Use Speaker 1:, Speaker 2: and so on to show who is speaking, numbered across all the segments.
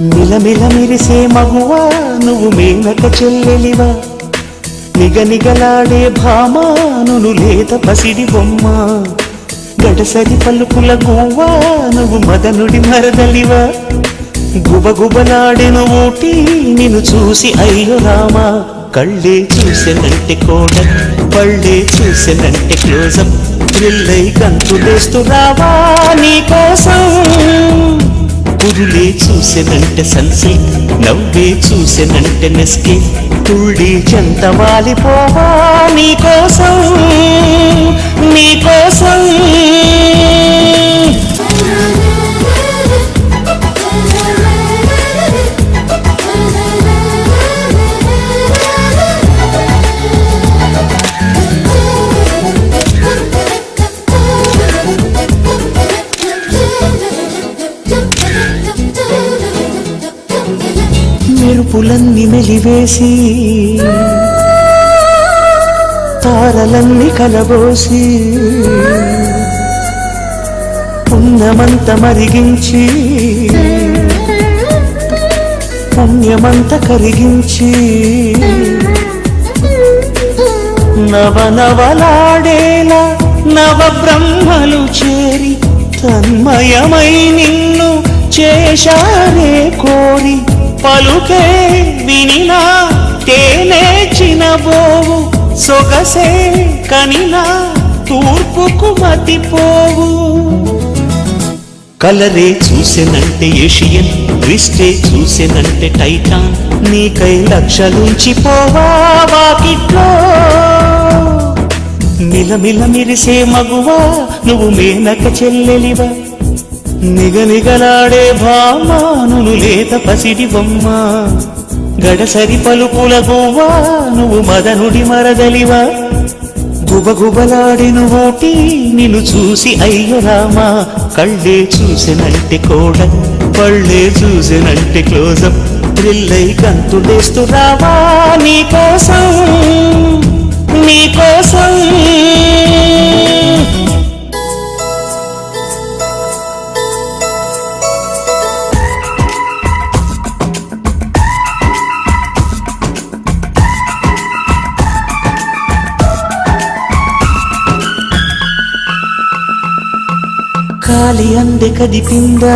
Speaker 1: మిలమిల మెరిసే మగువా నువ్వు మేనక చెల్లెలివా. నిగనిగలాడే భామా నును లేత పసిడి బొమ్మ. గడసరి పలుకుల గువ్వా నువ్వు మదనుడి మరదలివా. గుబగుబలాడెను ఊటి నిన్ను చూసి అయ్యో రామా. కళ్ళే చూసెనంటే కోడ పళ్ళే చూసెనంటే క్లోజప్ థ్రిల్లై గంతులేస్తూ రావా నీకోసం కురులే చూసెనంటే సన్సిల్క్ నవ్వే చూసెనంటే నెస్కే. తుళ్ళి చెంత వాలిపోవా నీ కోసం. పులన్ని మెలివేసి తారలన్నీ కలబోసి పుణ్యమంత మరిగించి పుణ్యమంత కరిగించి నవనవలాడేలా నవ బ్రహ్మలు చేరి తన్మయమై నిన్ను చేశారే కోరి పలుకే వినినా తేనే చినబోవు సొగసే కనినా తూర్పుకు మతిపోవు. కలరే చూసేనంటే ఏషియన్ రిస్టే చూసేనంటే టైటాన్ నీకై లక్షలుంచి పోవా వాకిట్లో. మిలమిల మిరిసే మగువా నువ్వు మేనక చెల్లెలివా. నిగనిగలాడే భామానులు లేత పసిడి బొమ్మ. గడసరి పలుకుల గువ్వా నువ్వు మదనుడి మరదలివా. గుబగుబలాడిను ఓటి నిన్ను చూసి అయ్య రామా. కళ్ళే చూసినంటే కోడ పళ్ళే చూసినంటే క్లోజప్. థ్రిల్లై గంతులేస్తూ రావా నీకోసం నీకోసం గుండె కదిపిందా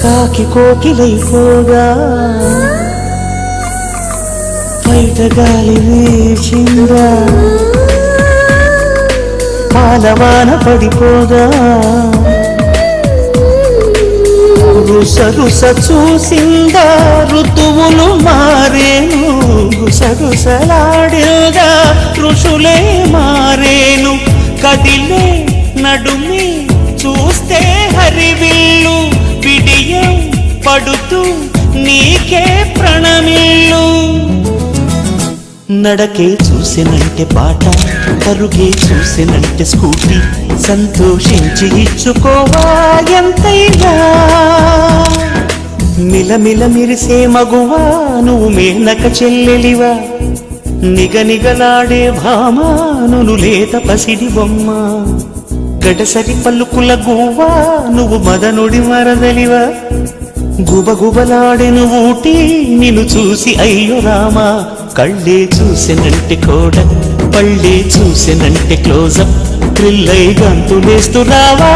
Speaker 1: కాకి కోకిలైపోగా బయట గాలి వీచిందా? పాలవాన పడిపోగా రుస రుస చూసిందా? ఋతువులు మారేను రుసరుసలాడిందా ఋషులే మారేను కదిలే నడుమి చూస్తే హరివిల్లు విడియం పడుతూ నీకే ప్రణమిల్లు. నడకే చూసినంటే బాట కరుగే చూసినంటే స్కూటీ సంతోషించి ఇచ్చుకోవా ఎంతైనా. మిలమిల మిరిసే మగువా నువ్వు మేనక చెల్లెలివా. నిగనిగలాడే భామానులు లేత పసిడి బొమ్మ. గడసరి పలుకుల గువ్వా నువ్వు మదనుడి మరదలివా? గుబగుబలాడెను ఊటి నిన్ను చూసి అయ్యో రామా. కళ్ళే చూసినంటే కోడ పళ్ళే చూసినంటే క్లోజప్ థ్రిల్లై గంతులేస్తూ రావా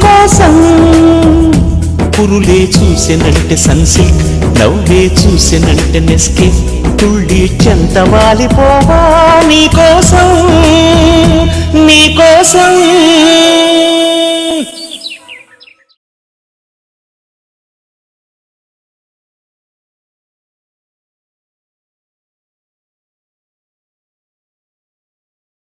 Speaker 1: కోసం. పురులే చూసినంటే సన్సిల్క్ నవ్వే చూసినట్టు నెస్కి తుళ్ళి చెంత వాలిపోవా నీకోసం నీకోసం.